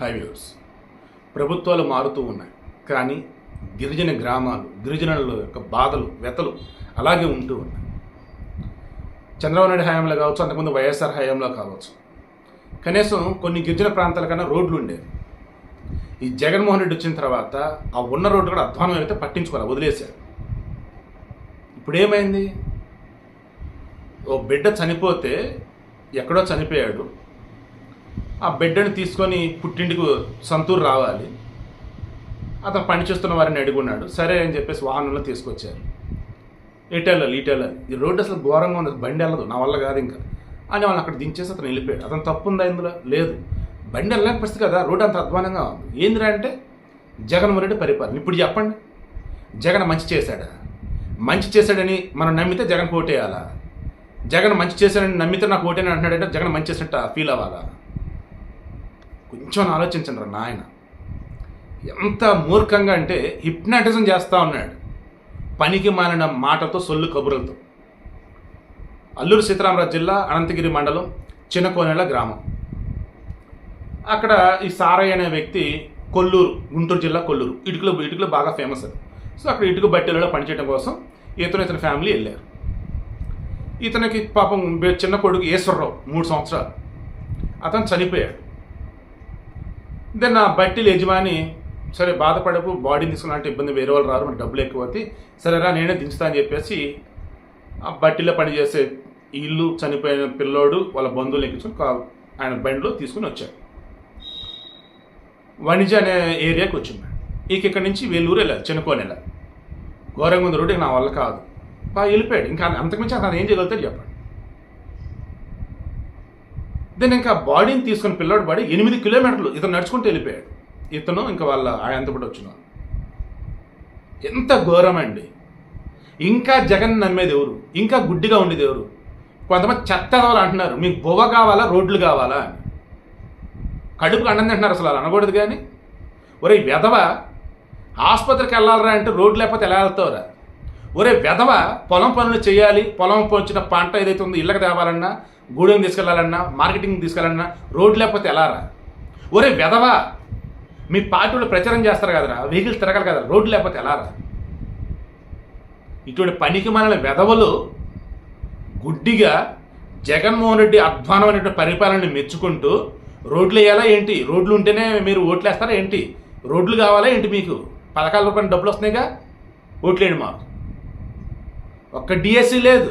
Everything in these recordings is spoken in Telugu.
హైవేస్ ప్రభుత్వాలు మారుతూ ఉన్నాయి. కానీ గిరిజన గ్రామాలు గిరిజనుల యొక్క బాధలు వ్యతలు అలాగే ఉంటూ ఉన్నాయి. చంద్రబాబు నాయుడు హయాంలో కావచ్చు అంతకుముందు వైఎస్ఆర్ హయాంలో కావచ్చు. కనీసం కొన్ని గిరిజన ప్రాంతాల కన్నా రోడ్లు ఉండేవి. ఈ జగన్మోహన్ రెడ్డి వచ్చిన తర్వాత ఆ ఉన్న రోడ్డు కూడా అధ్వానం అయితే పట్టించుకోవాలి వదిలేశారు. ఇప్పుడు ఏమైంది ఓ బిడ్డ చనిపోతే ఎక్కడో చనిపోయాడు. ఆ బిడ్డని తీసుకొని పుట్టింటికి సంతూరు రావాలి. అతను పనిచేస్తున్న వారిని అడుగున్నాడు. సరే అని చెప్పేసి వాహనంలో తీసుకొచ్చారు. ఇటెళ్ళాలి ఇటెళ్ళాలి ఈ రోడ్డు అసలు ఘోరంగా ఉంది. బండి వెళ్ళదు. నా వల్ల కాదు ఇంకా. అని వాళ్ళని అక్కడ దించేసి అతను వెళ్ళిపోయాడు. అతను తప్పు ఉందా ఇందులో? లేదు. బండి వెళ్ళలేక పరిస్థితి కదా. రోడ్డు అంత అధ్వానంగా ఉంది. ఏందిరా అంటే జగన్మోహన్ రెడ్డి పరిపాలన. ఇప్పుడు చెప్పండి. జగన్ మంచి చేశాడా? మంచి చేశాడని మనం నమ్మితే జగన్ ఓటేయాలా? జగన్ మంచి చేశాడని నమ్మితే నాకు ఓటేని అంటున్నాడంటే జగన్ మంచి చేసినట్టు ఫీల్ అవ్వాలా? కొంచెం ఆలోచించండి రా నాయన. ఎంత మూర్ఖంగా అంటే హిప్నాటిజం చేస్తూ ఉన్నాడు. పనికి మాలిన మాటతో సొల్లు కబుర్లతో. అల్లూరు సీతారామరాజు జిల్లా అనంతగిరి మండలం చిన్నకోనేల గ్రామం. అక్కడ ఈ సారయ్య అనే వ్యక్తి కొల్లూరు గుంటూరు జిల్లా కొల్లూరు. ఇటుకలు ఇటుకలు బాగా ఫేమస్ అది. సో అక్కడ ఇటుక బట్టెలలో పనిచేయడం కోసం ఇతను ఇతని ఫ్యామిలీ వెళ్ళారు. ఇతనికి పాపం చిన్న కొడుకు ఈశ్వరరావు మూడు సంవత్సరాలు. అతను చనిపోయాడు. దెన్ ఆ బట్టీల యజమాని సరే బాధపడకు బాడీని తీసుకున్నట్టు ఇబ్బంది వేరే వాళ్ళు రారు మనకి డబ్బులు ఎక్కువ అవుతాయి. సరేరా నేనే దించుతా అని చెప్పేసి ఆ బట్టీలో పనిచేసే ఇల్లు చనిపోయిన పిల్లోడు వాళ్ళ బంధువులు ఎక్కించుకొని ఆయన బండిలో తీసుకుని వచ్చాడు. వణిజ అనే ఏరియాకి వచ్చింది. ఇక ఇక్కడ నుంచి వేలూరు వెళ్ళాలి చిన్నకోనెల ఘోరంగా ఉంది రోడ్డు నా వల్ల కాదు. బాగా వెళ్ళిపోయాడు. ఇంకా అంతకుమించి అతను ఏం చేయగలుగుతాడు చెప్పండి. దెన్ ఇంకా బాడీని తీసుకుని పిల్లోడు బాడీ ఎనిమిది కిలోమీటర్లు ఇతను నడుచుకుంటూ వెళ్ళిపోయాడు. ఇతను ఇంకా వాళ్ళ ఆయనతో కూడా వచ్చిన ఎంత ఘోరమండి. ఇంకా జగన్ నమ్మేది ఎవరు? ఇంకా గుడ్డిగా ఉండేది ఎవరు? కొంతమంది చెత్త కావాలి అంటున్నారు మీకు బొవ్వ కావాలా రోడ్లు కావాలా? అని. కడుపుకు అన్నం తింటున్నారు అసలు అలా అనకూడదు కానీ. ఒరే వెధవ ఆసుపత్రికి వెళ్ళాలరా అంటే రోడ్లు లేకపోతే ఎలా వెళ్తావురా? ఒరే వెధవ పొలం పనులు చేయాలి పొలం వచ్చిన పంట ఏదైతే ఉందో ఇళ్ళకి తేవాలన్నా గూడెం తీసుకెళ్ళాలన్నా మార్కెటింగ్ తీసుకెళ్ళాలన్నా రోడ్డు లేకపోతే ఎలారా ఒరే వెధవా మీ పార్టీలు ప్రచారం చేస్తారు కదరా వెహికల్స్ తిరగాలి కదా రోడ్డు లేకపోతే ఎలారా ఇటువంటి పనికి మన వెధవలు గుడ్డిగా జగన్మోహన్ రెడ్డి అధ్వానమైనటువంటి పరిపాలనని మెచ్చుకుంటూ రోడ్లు వేయాలా ఏంటి? రోడ్లు ఉంటేనే మీరు ఓట్లు వేస్తారా ఏంటి? రోడ్లు కావాలా ఏంటి మీకు? పథకాల రూపాయలు డబ్బులు వస్తున్నాయిగా? ఓట్లేండి మాకు. ఒక్క డిఎస్సి లేదు.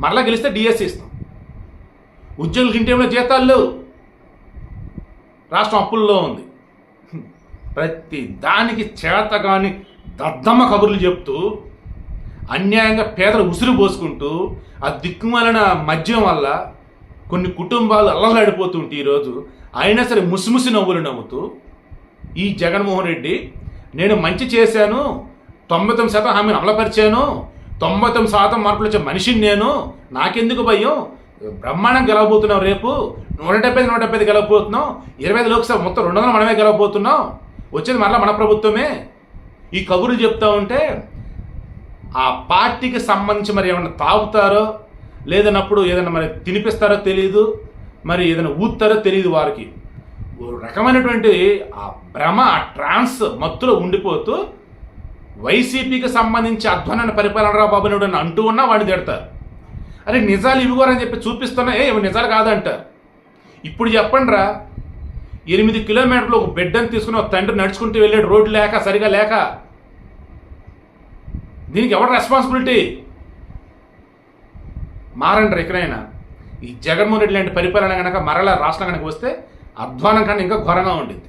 మరలా గెలిస్తే డిఎస్సి ఇస్తాం. ఉద్యోగులకి ఇంటేమో జీతాలు లేవు. రాష్ట్రం అప్పుల్లో ఉంది. ప్రతి దానికి చేతగాని దద్దమ్మ కబుర్లు చెప్తూ అన్యాయంగా పేదలు ఉసిరు పోసుకుంటూ ఆ దిక్కుమాలిన మద్యం వల్ల కొన్ని కుటుంబాలు అల్లలాడిపోతుంటే ఈరోజు అయినా సరే ముసిముసి నవ్వులు నవ్వుతూ ఈ జగన్మోహన్ రెడ్డి నేను మంచి చేశాను తొంభై తొమ్మిది శాతం హామీని అమలుపరిచాను తొంభై తొమ్మిది శాతం మార్పులు వచ్చే మనిషిని నేను నాకెందుకు భయం? బ్రహ్మాండం గెలవబోతున్నావు రేపు. నూట డెబ్బై నూట డెబ్బై గెలవబోతున్నావు. ఇరవై ఐదు లోక్సభ మొత్తం రెండు వందలు మనమే గెలవబోతున్నాం వచ్చేది మరలా మన ప్రభుత్వమే. ఈ కబుర్లు చెప్తా ఉంటే ఆ పార్టీకి సంబంధించి మరి ఏమైనా తాగుతారో లేదన్నప్పుడు ఏదైనా మరి తినిపిస్తారో తెలియదు మరి ఏదైనా ఊతారో తెలియదు వారికి. ఒక రకమైనటువంటి ఆ భ్రమ ఆ ట్రాన్స్ మత్తులో ఉండిపోతూ వైసీపీకి సంబంధించి అధ్వానాన్ని పరిపాలన రా బాబు అంటూ ఉన్నా వాడిని తిడతారు. అరే నిజాలు ఇవిగోరని చెప్పి చూపిస్తున్నా. ఏ ఇవి నిజాలు కాదంటారు ఇప్పుడు చెప్పండి రా ఎనిమిది కిలోమీటర్లు ఒక బిడ్డను తీసుకుని ఒక తండ్రి నడుచుకుంటూ వెళ్ళాడు రోడ్డు లేక సరిగా లేక. దీనికి ఎవరు రెస్పాన్సిబిలిటీ మారండి ఎక్కడైనా ఈ జగన్మోహన్ రెడ్డి లాంటి పరిపాలన కనుక మరలా రాష్ట్రం కనుక వస్తే అధ్వానం కన్నా ఇంకా ఘోరంగా ఉండింది